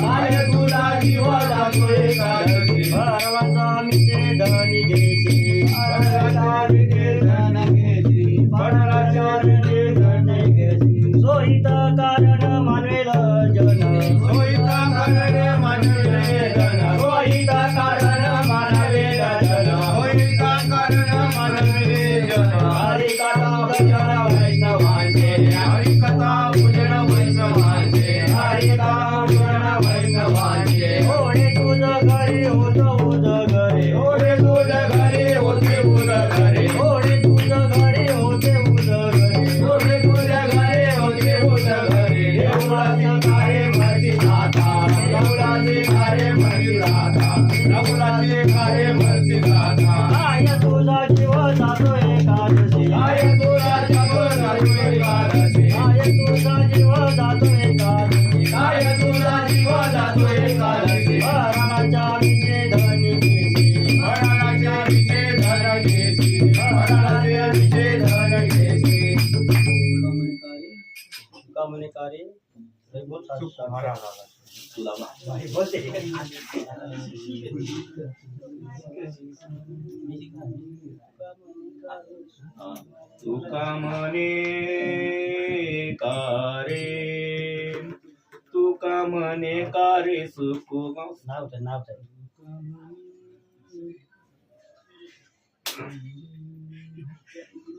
काय तुला जीवा लागतोय काय अधिकारी तुका मने कारे तुका मने कारे सुकू नाव नाव